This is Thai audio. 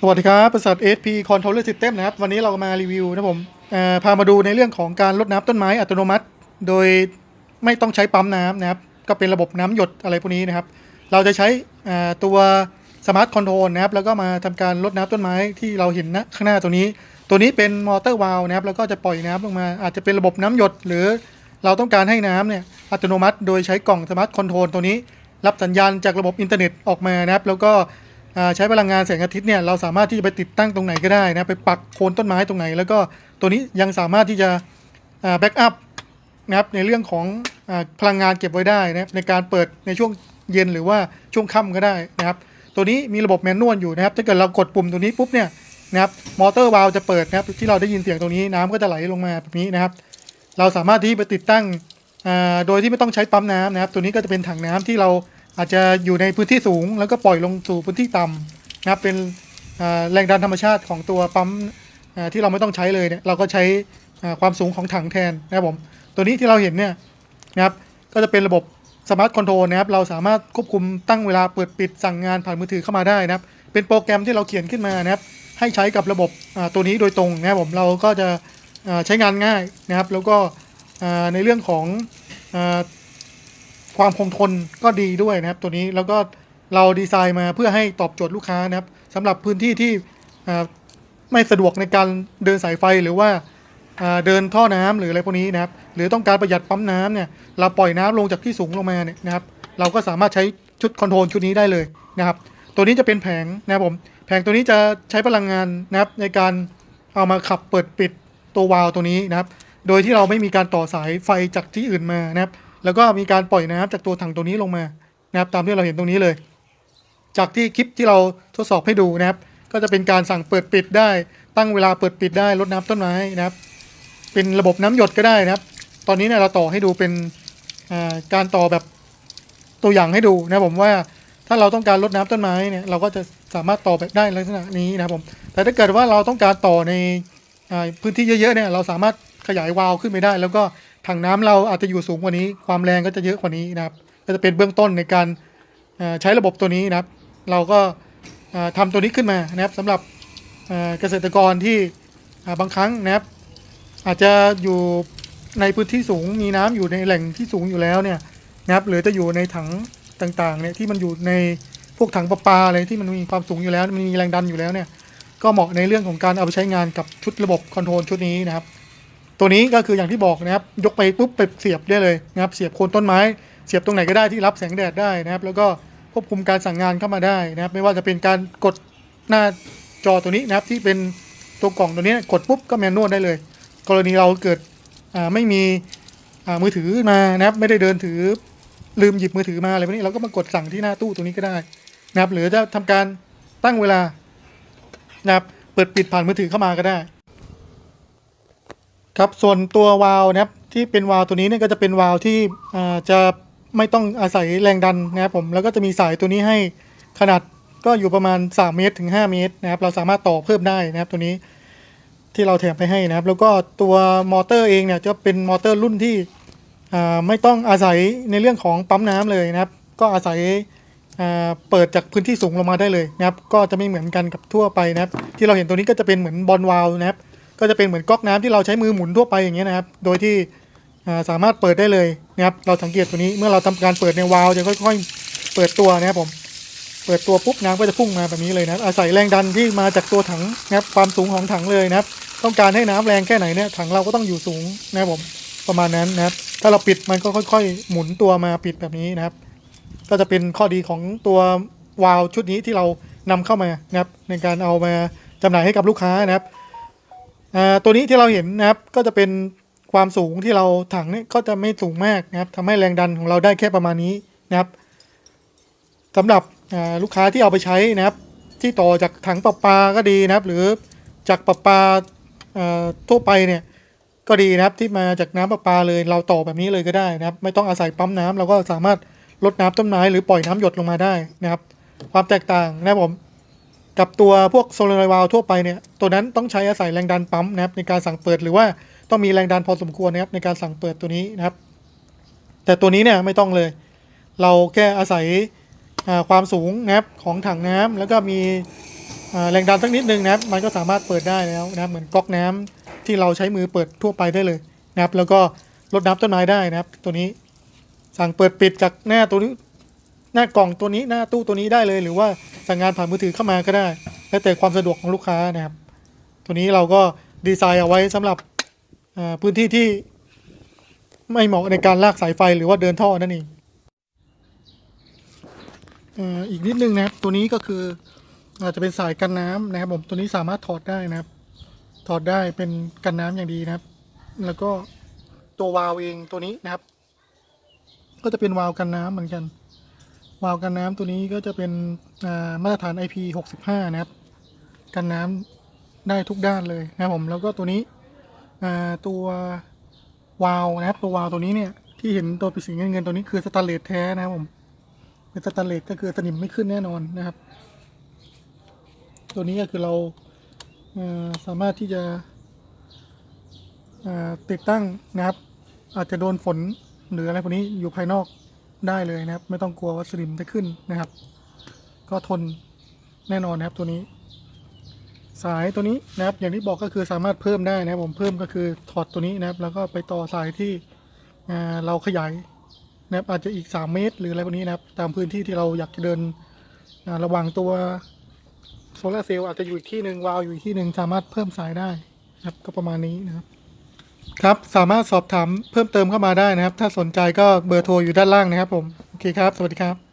สวัสดีครับบริษัท SP Controller System นะครับ วันนี้เรามารีวิวนะผมพามาดูในเรื่องของการลดน้ำต้นไม้อัตโนมัติ โดยไม่ต้องใช้ปั๊มน้ำนะครับ ก็เป็นระบบน้ำหยดอะไรพวกนี้นะครับ เราจะใช้ตัวสมาร์ทคอนโทรลนะครับ แล้วก็มาทำการลดน้ำต้นไม้ที่เราเห็นนะข้างหน้าตัวนี้ ตัวนี้เป็นมอเตอร์วาล์วนะครับ แล้วก็จะปล่อยน้ำลงมา อาจจะเป็นระบบน้ำหยด หรือเราต้องการให้น้ำเนี่ยอัตโนมัติ โดยใช้กล่องสมาร์ทคอนโทรลตัวนี้ รับสัญญาณจากระบบอินเทอร์เน็ตออกมานะครับ แล้วก็ ใช้พลังงานแสงอาทิตย์เนี่ยเราสามารถที่จะไปติดตั้งตรงไหนก็ได้นะไปปักโคนต้นไม้ตรงไหน แล้วก็ตัวนี้ยังสามารถที่จะแบ็กอัพนะครับในเรื่องของอพลังงานเก็บไว้ได้นะในการเปิดในช่วงเย็นหรือว่าช่วงค่ำก็ได้นะครับตัวนี้มีระบบแมนนวลอยู่นะครับถ้าเกิดเรากดปุ่มตัวนี้ปุ๊บเนี่ยนะครับมอเตอร์วาล์วจะเปิดนะครับที่เราได้ยินเสียงตรงนี้น้ำก็จะไหลลงมาแบบนี้นะครับ เราสามารถที่ไปติดตั้งโดยที่ไม่ต้องใช้ปั๊มน้ำนะครับ ตัวนี้ก็จะเป็นถังน้ำที่เรา อาจจะอยู่ในพื้นที่สูง แล้วก็ปล่อยลงสู่พื้นที่ต่ำนะครับเป็นแรงดันธรรมชาติของตัวปั๊มที่เราไม่ต้องใช้เลยเนี่ยเราก็ใช้ความสูงของถังแทนนะครับผมตัวนี้ที่เราเห็นเนี่ยนะครับก็จะเป็นระบบสมาร์ทคอนโทรลนะครับเราสามารถควบคุมตั้งเวลาเปิดปิดสั่งงานผ่านมือถือเข้ามาได้นะครับ เป็นโปรแกรมที่เราเขียนขึ้นมานะครับ ให้ใช้กับระบบตัวนี้โดยตรงนะครับผมเราก็จะใช้งานง่ายนะครับ แล้วก็ในเรื่องของ ความคงทนก็ดีด้วยนะครับ ตัวนี้แล้วก็เราดีไซน์มาเพื่อให้ตอบโจทย์ลูกค้านะครับสำหรับพื้นที่ที่ไม่สะดวกในการเดินสายไฟหรือว่าอ่าเดินท่อน้ำหรืออะไรพวกนี้นะครับ หรือต้องการประหยัดปั๊มน้ำเนี่ยเราปล่อยน้ำลงจากที่สูงลงมาเนี่ยนะครับ เราก็สามารถใช้ชุดคอนโทรลชุดนี้ได้เลยนะครับ ตัวนี้จะเป็นแผงนะครับผมแผงตัวนี้จะใช้พลังงานนะครับในการเอามาขับเปิดปิดตัววาล์วตัวนี้นะครับ โดยที่เราไม่มีการต่อสายไฟจากที่อื่นมานะครับ แล้วก็มีการปล่อยน้ำจากตัวถังตัวนี้ลงมานะครับตามที่เราเห็นตรงนี้เลย จากที่คลิปที่เราทดสอบให้ดูนะครับ ก็จะเป็นการสั่งเปิดปิดได้ ตั้งเวลาเปิดปิดได้ลดน้ำต้นไม้นะครับ เป็นระบบน้ำหยดก็ได้นะครับ ตอนนี้เนี่ยเราต่อให้ดูเป็นการต่อแบบตัวอย่างให้ดูนะครับผมว่าถ้าเราต้องการลดน้ำต้นไม้เนี่ยเราก็จะสามารถต่อแบบได้ลักษณะนี้นะครับผม แต่ถ้าเกิดว่าเราต้องการต่อในพื้นที่เยอะๆเนี่ยเราสามารถขยายวาล์วขึ้นไปได้ แล้วก็ ถังน้ำเราอาจจะอยู่สูงกว่านี้ ความแรงก็จะเยอะกว่านี้นะครับ ก็จะเป็นเบื้องต้นในการใช้ระบบตัวนี้นะครับ เราก็อ่าทำตัวนี้ขึ้นมานะครับสำหรับเกษตรกรที่บางครั้งนะครับ อาจจะอยู่ในพื้นที่สูงมีน้ำอยู่ในแหล่งที่สูงอยู่แล้วเนี่ยนะครับหรือจะอยู่ในถังต่างๆเนี่ยที่มันอยู่ในพวกถังประปาอะไรที่มันมีความสูงอยู่แล้วมันมีแรงดันอยู่แล้วเนี่ยก็เหมาะในเรื่องของการเอาไปใช้งานกับชุดระบบคอนโทรลชุดนี้นะครับ ตัวนี้ก็คืออย่างที่บอกนะครับ ยกไปปุ๊บไปเสียบได้เลยนะครับ เสียบโคนต้นไม้ เสียบตรงไหนก็ได้ที่รับแสงแดดได้นะครับ แล้วก็ควบคุมการสั่งงานเข้ามาได้นะครับ ไม่ว่าจะเป็นการกดหน้าจอตัวนี้นะครับ ที่เป็นตัวกล่องตัวนี้กดปุ๊บก็แมนนวลได้เลย กรณีเราเกิดไม่มีมือถือมานะครับ ไม่ได้เดินถือลืมหยิบมือถือมาอะไรพวกนี้เราก็มากดสั่งที่หน้าตู้ตรงนี้ก็ได้นะครับ หรือจะทำการตั้งเวลานะครับเปิดปิดผ่านมือถือเข้ามาก็ได้ ครับส่วนตัววาล์วนะครับที่เป็นวาล์วตัวนี้เนี่ยก็จะเป็นวาล์วที่อ่าจะไม่ต้องอาศัยแรงดันนะครับผมแล้วก็จะมีสายตัวนี้ให้ขนาดก็อยู่ประมาณ 3 เมตรถึง 5 เมตรนะครับเราสามารถต่อเพิ่มได้นะครับตัวนี้ที่เราแถมไปให้นะครับ แล้วก็ตัวมอเตอร์เองเนี่ยจะเป็นมอเตอร์รุ่นที่อ่าไม่ต้องอาศัยในเรื่องของปั๊มน้ำเลยนะครับ ก็อาศัยอ่าเปิดจากพื้นที่สูงลงมาได้เลยนะครับ ก็จะไม่เหมือนกันกับทั่วไปนะครับ ที่เราเห็นตัวนี้ก็จะเป็นเหมือนบอลวาลวนะครับ ก็จะเป็นเหมือนก๊อกน้ำที่เราใช้มือหมุนทั่วไปอย่างเงี้ยนะครับ โดยที่สามารถเปิดได้เลยนะครับ เราสังเกตตัวนี้เมื่อเราทำการเปิดในวาล์วจะค่อยๆ เปิดตัวนะครับผม เปิดตัวปุ๊บน้ำก็จะพุ่งมาแบบนี้เลยนะอาศัยแรงดันที่มาจากตัวถังนะครับความสูงของถังเลยนะครับ ต้องการให้น้ำแรงแค่ไหนเนี่ยถังเราก็ต้องอยู่สูงนะครับผมประมาณนั้นนะครับ ถ้าเราปิดมันก็ค่อย ๆ หมุนตัวมาปิดแบบนี้นะครับ ก็จะเป็นข้อดีของตัววาล์วชุดนี้ที่เรานำเข้ามานะครับในการเอามาจำหน่ายให้กับลูกค้านะครับ ตัวนี้ที่เราเห็นนะครับก็จะเป็นความสูงที่เราถังนี่ก็จะไม่สูงมากนะครับทำให้แรงดันของเราได้แค่ประมาณนี้นะครับสำหรับลูกค้าที่เอาไปใช้นะครับ ที่ต่อจากถังประปาก็ดีนะครับ หรือจากประปาทั่วไปเนี่ยก็ดีนะครับที่มาจากน้ำประปาเลยเราต่อแบบนี้เลยก็ได้นะครับ ไม่ต้องอาศัยปั๊มน้ำเราก็สามารถลดน้ำต้นไม้หรือปล่อยน้ำหยดลงมาได้นะครับ ความแตกต่างนะครับผม กับตัวพวกโซลาร์วาลทั่วไปเนี่ยตัวนั้นต้องใช้อาศัยแรงดันปั๊มนะครับในการสั่งเปิดหรือว่าต้องมีแรงดันพอสมควรนะครับในการสั่งเปิดตัวนี้นะครับ แต่ตัวนี้เนี่ยไม่ต้องเลย เราแค่อาศัยความสูงนะครับของถังน้ำแล้วก็มีแรงดันสักนิดนึงนะครับ มันก็สามารถเปิดได้แล้วนะครับเหมือนก๊อกน้ำที่เราใช้มือเปิดทั่วไปได้เลยนะครับ แล้วก็ลดน้ำต้นไม้ได้นะครับ ตัวนี้สั่งเปิดปิดจากหน้าตัวนี้ หน้ากล่องตัวนี้หน้าตู้ตัวนี้ได้เลย หรือว่าสั่งงานผ่านมือถือเข้ามาก็ได้ แล้วแต่ความสะดวกของลูกค้านะครับ ตัวนี้เราก็ดีไซน์เอาไว้สำหรับพื้นที่ที่ไม่เหมาะในการลากสายไฟหรือว่าเดินท่อนั่นเองอีกนิดนึงนะครับ ตัวนี้ก็คืออาจจะเป็นสายกันน้ำนะครับ ผมตัวนี้สามารถถอดได้นะครับ ถอดได้เป็นกันน้ำอย่างดีนะครับ แล้วก็ตัววาล์วเองตัวนี้นะครับ ก็จะเป็นวาล์วกันน้ำเหมือนกัน วาล์วกันน้ำตัวนี้ก็จะเป็นมาตรฐาน IP65 นะครับ กันน้ำได้ทุกด้านเลยนะครับผมแล้วก็ตัวนี้ตัววาล์วนะครับตัววาล์วตัวนี้เนี่ยที่เห็นตัวเป็นสีเงินเงินตัวนี้คือสแตนเลสแท้นะครับผมเป็นสแตนเลสก็คือสนิมไม่ขึ้นแน่นอนนะครับ ตัวนี้ก็คือเราสามารถที่จะติดตั้งนะครับ อาจจะโดนฝนหรืออะไรพวกนี้อยู่ภายนอก ได้เลยนะครับ ไม่ต้องกลัวว่าสนิมจะขึ้นนะครับ ก็ทนแน่นอนนะครับตัวนี้ สายตัวนี้นะครับ อย่างที่บอกก็คือสามารถเพิ่มได้นะครับผมเพิ่มก็คือถอดตัวนี้นะครับ แล้วก็ไปต่อสายที่เราขยายนะครับอาจจะอีก 3 เมตร หรืออะไรพวกนี้นะครับ ตามพื้นที่ที่เราอยากจะเดินระหว่างตัวโซลาร์เซลล์อาจจะอยู่อีกที่หนึ่งวาล์วอยู่อีกที่หนึ่งสามารถเพิ่มสายได้นะครับก็ประมาณนี้นะครับ ครับสามารถสอบถามเพิ่มเติมเข้ามาได้นะครับ ถ้าสนใจก็เบอร์โทรอยู่ด้านล่างนะครับผม โอเคครับ สวัสดีครับ